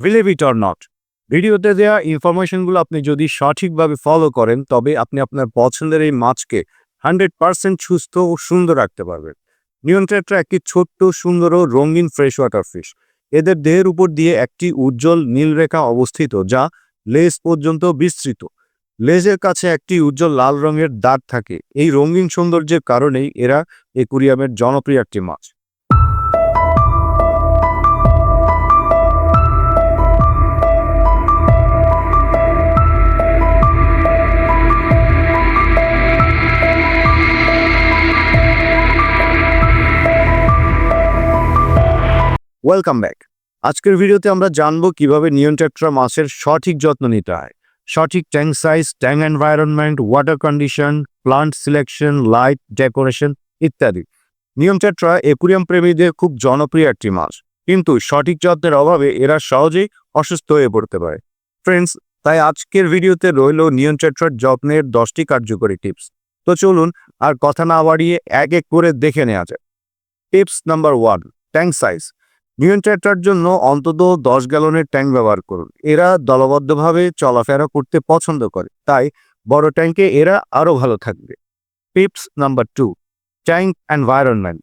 Believe it or not ভিডিওতে দেওয়া ইনফরমেশনগুলো আপনি যদি সঠিকভাবে ফলো করেন, তবে আপনি আপনার পছন্দের এই মাছকে হান্ড্রেড পার্সেন্ট সুস্থ ও সুন্দর রাখতে পারবেন। নিয়ন্ত্রেটরা একটি ছোট্ট, সুন্দর ও রঙিন ফ্রেশ ওয়াটার ফিশ এদের দেহের উপর দিয়ে একটি উজ্জ্বল নীল রেখা অবস্থিত, যা লেজ পর্যন্ত বিস্তৃত। লেজের কাছে একটি উজ্জ্বল লাল রঙের দাগ থাকে। এই রঙিন সৌন্দর্যের কারণেই এরা একুরিয়ামের জনপ্রিয় একটি মাছ। ওয়েলকাম ব্যাক আজকের ভিডিওতে আমরা জানব কীভাবে নিয়ন্ট্রেট্রা মাছের সঠিক যত্ন নিতে হয়। সঠিক tank size, tank environment, water condition, plant selection, light, decoration ইত্যাদি। নিয়মচেট্রা একুরিয়াম প্রেমীদের খুব জনপ্রিয় একটি মাছ। কিন্তু সঠিক যত্নের অভাবে এরা সহজেই অসুস্থ হয়ে পড়তে পারে। ফ্রেন্ডস তাই আজকের ভিডিওতে রইল নিয়ন্ত্রেট্রার যত্নের দশটি কার্যকরী টিপস। তো চলুন আর কথা না বাড়িয়ে এক এক করে দেখে নেওয়া যায় tips number one, tank size. নিয়ন্ত্রেট্রার জন্য অন্তত দশ গ্যালনের ট্যাঙ্ক ব্যবহার করুন। এরা দলবদ্ধভাবে চলাফেরা করতে পছন্দ করে। তাই বড় ট্যাঙ্কে এরা আরও ভালো থাকবে। Tips number two, tank environment.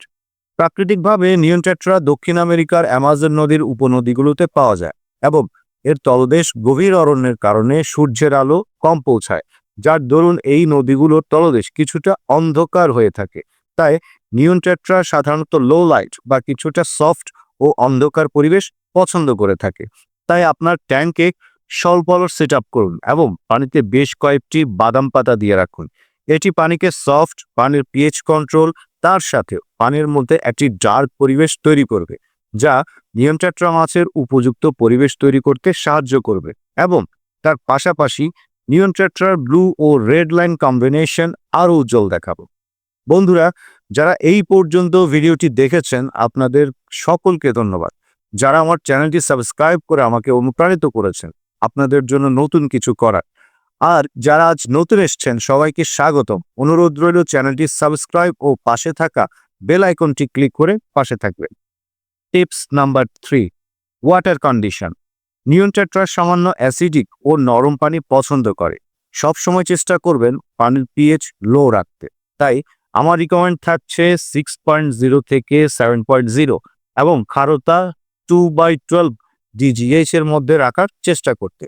প্রাকৃতিকভাবে নিয়ন্ত্রেট্রা দক্ষিণ আমেরিকার অ্যামাজন নদীর উপনদীগুলোতে পাওয়া যায় এবং এর তলদেশ গভীর অরণ্যের কারণে সূর্যের আলো কম পৌঁছায়, যার দরুন এই নদীগুলোর তলদেশ কিছুটা অন্ধকার হয়ে থাকে। তাই নিয়ন্ত্রেট্রা সাধারণত লো লাইট বা কিছুটা সফট ও অন্ধকার পরিবেশ পছন্দ করে থাকে। তাই আপনার ট্যাঙ্কে স্বল্প আলোর সেট করুন এবং পানিতে বেশ কয়েকটি বাদাম পাতা দিয়ে রাখুন। এটি পানিকে সফট পানির পিএইচ কন্ট্রোল তার সাথে পানির মধ্যে একটি ডার্ক পরিবেশ তৈরি করবে, যা নিয়ন্ত্রাট্রা মাছের উপযুক্ত পরিবেশ তৈরি করতে সাহায্য করবে এবং তার পাশাপাশি নিয়ন্ত্রাট্রার ব্লু ও রেড লাইন কম্বিনেশন আরও উজ্জ্বল দেখাবো। বন্ধুরা যারা এই পর্যন্ত ভিডিওটি দেখেছেন, আপনাদের সকলকে ধন্যবাদ। যারা আমার চ্যানেলটি সাবস্ক্রাইব করে আমাকে অনুপ্রাণিত করেছেন, আপনাদের জন্য নতুন কিছু করার। আর যারা আজ নতুন এসছেন, সবাইকে স্বাগতম। অনুরোধ রইল চ্যানেলটি সাবস্ক্রাইব ও পাশে থাকা বেল আইকনটি ক্লিক করে পাশে থাকবেন। Tips number three, water condition. Neon tetra সামান্য অ্যাসিডিক ও নরম পানি পছন্দ করে। সব সময় চেষ্টা করবেন পানির পিএইচ লো রাখতে। তাই আমার রিকমেন্ড থাকছে সিক্স পয়েন্ট জিরো থেকে সেভেন পয়েন্ট জিরো এবং খারতা টু বাই টুয়েলভ ডিজিএইচ এর মধ্যে রাখার চেষ্টা করতে।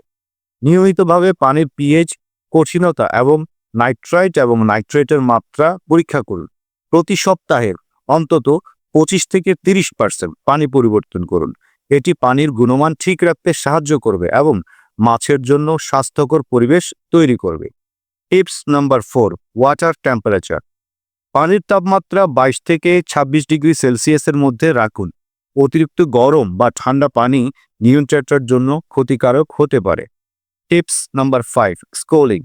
নিয়মিতভাবে পানির পিএইচ কঠিনতা এবং নাইট্রাইট এবং নাইট্রেটের মাত্রা পরীক্ষা করুন। প্রতি সপ্তাহে অন্তত পঁচিশ থেকে তিরিশ পার্সেন্ট পানি পরিবর্তন করুন। এটি পানির গুণমান ঠিক রাখতে সাহায্য করবে এবং মাছের জন্য স্বাস্থ্যকর পরিবেশ তৈরি করবে। Tips number four water temperature পানির তাপমাত্রা বাইশ থেকে ২৬ ডিগ্রি সেলসিয়াসের মধ্যে রাখুন। অতিরিক্ত গরম বা ঠান্ডা পানি নিয়ন্ত্রেটার জন্য ক্ষতিকারক হতে পারে। Tips number five, schooling.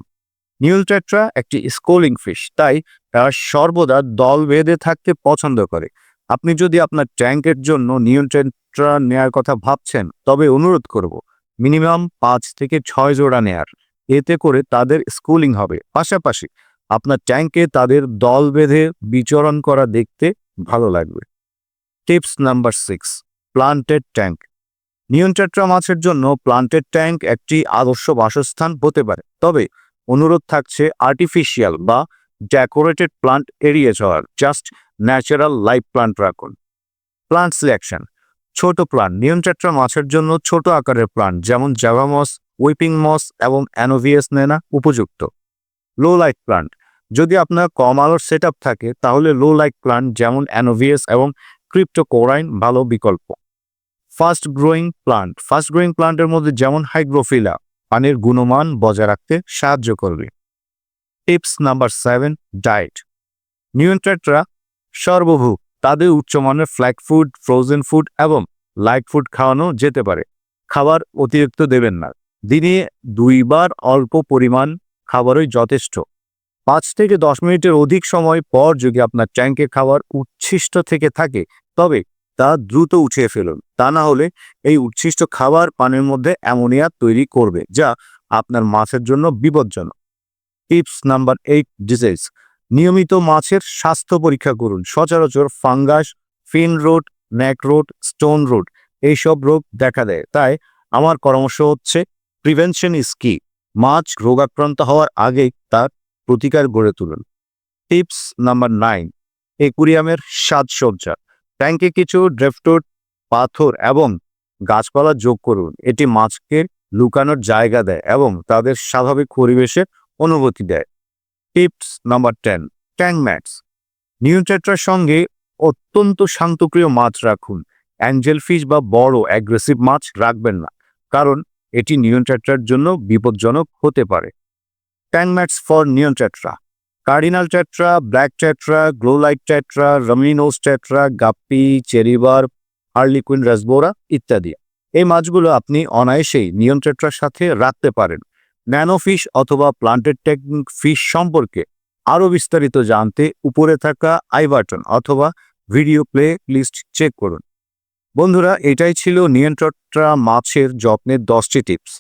Neon tetra একটি স্কোলিং ফিশ, তাই তারা সর্বদা দল বেঁধে থাকতে পছন্দ করে। আপনি যদি আপনার ট্যাঙ্কের জন্য নিউট্রেট্রা নেয়ার কথা ভাবছেন, তবে অনুরোধ করব, মিনিমাম পাঁচ থেকে ছয় জোড়া নেয়ার। এতে করে তাদের স্কুলিং হবে। পাশাপাশি আপনার ট্যাঙ্কে তাদের দল বেঁধে বিচরণ করা দেখতে ভালো লাগবে। Tips number six, planted tank. Neon tetra মাছের জন্য প্লান্টেড ট্যাঙ্ক একটি আদর্শ বাসস্থান হতে পারে, তবে অনুরোধ থাকছে আর্টিফিশিয়াল বা ডেকোরেটেড প্লান্ট এড়িয়ে যাওয়ার জাস্ট ন্যাচারাল লাইফ প্লান্ট রাখুন। Plant selection. ছোট প্লান্ট নিয়ন্ত্রেট্রা মাছের জন্য ছোট আকারের প্লান্ট, যেমন জাভামস উইপিং মস এবং অ্যানোভিয়াস নেনা উপযুক্ত। লো লাইট প্লান্ট যদি আপনার কম আলোর সেট থাকে, তাহলে লো লাইট প্লান্ট যেমন অ্যানোভিয়াস এবং ক্রিপ্টোকোরাইন ভালো বিকল্প। Fast growing plant fast growing প্লান্টের মধ্যে যেমন হাইগ্রোফিলা পানির গুণমান বজায় রাখতে সাহায্য করবে। Tips number seven diet neon tetra সর্বভূ, তাদের উচ্চমানের ফ্ল্যাগ ফুড ফ্রোজেন ফুড এবং লাইট ফুড খাওয়ানো যেতে পারে। খাবার অতিরিক্ত দেবেন না। দিনে দুইবার অল্প পরিমাণ খাবারই যথেষ্ট। পাঁচ থেকে দশ মিনিটের অধিক সময় পর যদি আপনার ট্যাঙ্কে খাবার উচ্ছিষ্ট থেকে থাকে, তবে তা দ্রুত উঠিয়ে ফেলুন। তা না হলে এই উচ্ছিষ্ট খাবার পানির মধ্যে অ্যামোনিয়া তৈরি করবে, যা আপনার মাছের জন্য বিপজ্জনক। টিপস নাম্বার এইট ডিজিজ নিয়মিত মাছের স্বাস্থ্য পরীক্ষা করুন। সচরাচর ফাঙ্গাস, ফিন রোড, ন্যাক রোড, স্টোন রোড, এইসব রোগ দেখা দেয়। তাই আমার পরামর্শ হচ্ছে, প্রিভেনশন ইজ কি? মাছ রোগাক্রান্ত হওয়ার আগে তার প্রতিকার গড়ে তুলুন। টিপস নাম্বার নাইন, একুরিয়ামের সাজসজ্জা ট্যাঙ্কে কিছু ড্রেফটোড, পাথর এবং গাছপালা যোগ করুন। এটি মাছকে লুকানোর জায়গা দেয় এবং তাদের স্বাভাবিক পরিবেশের অনুভূতি দেয়। Tips number ten, tank mates নিউট্রেট্রার সঙ্গে অত্যন্ত শান্তপ্রিয় মাছ রাখুন। অ্যাঞ্জেল ফিশ বা বড় অ্যাগ্রেসিভ মাছ রাখবেন না, কারণ এটি নিয়ন্ট্রেট্রার জন্য বিপজ্জনক হতে পারে। Tank mates for neon tetra cardinal tetra black tetra glowlight tetra rummynose tetra guppy cherry barb harlequin rasbora ইত্যাদি। এই মাছগুলো আপনি অনায়াসেই নিয়ন্ত্রেট্রার সাথে রাখতে পারেন। ন্যানোফিশ অথবা প্লান্টেড টেকনিক ফিশ সম্পর্কে আরও বিস্তারিত জানতে উপরে থাকা আই বাটন অথবা ভিডিও প্লে লিস্ট চেক করুন। বন্ধুরা, এটাই ছিল নিয়ন্ত্রণটা মাছের যত্নের দশটি টিপস।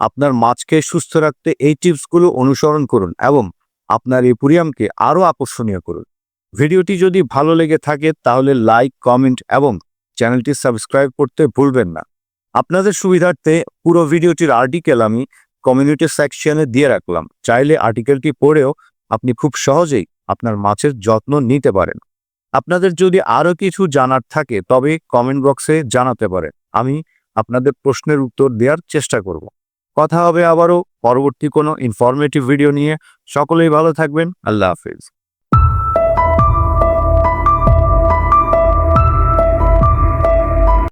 আপনার মাছকে সুস্থ রাখতে এই টিপসগুলো অনুসরণ করুন এবং আপনার একুরিয়ামকে আরও আকর্ষণীয় করুন। ভিডিওটি যদি ভালো লেগে থাকে, তাহলে লাইক, কমেন্ট এবং চ্যানেলটি সাবস্ক্রাইব করতে ভুলবেন না। আপনাদের সুবিধার্থে পুরো ভিডিওটির আর্টিকেল আমি কমিউনিটি সেকশনে দিয়ে রাখলাম। চাইলে আর্টিকেলটি পড়েও আপনি খুব সহজেই আপনার মাছের যত্ন নিতে পারেন। আপনাদের যদি আরও কিছু জানার থাকে, তবে কমেন্ট বক্সে জানাতে পারেন। আমি আপনাদের প্রশ্নের উত্তর দেওয়ার চেষ্টা করব। কথা হবে আবারও পরবর্তী কোনো ইনফরমেটিভ ভিডিও নিয়ে। সকলেই ভালো থাকবেন। আল্লাহ হাফিজ।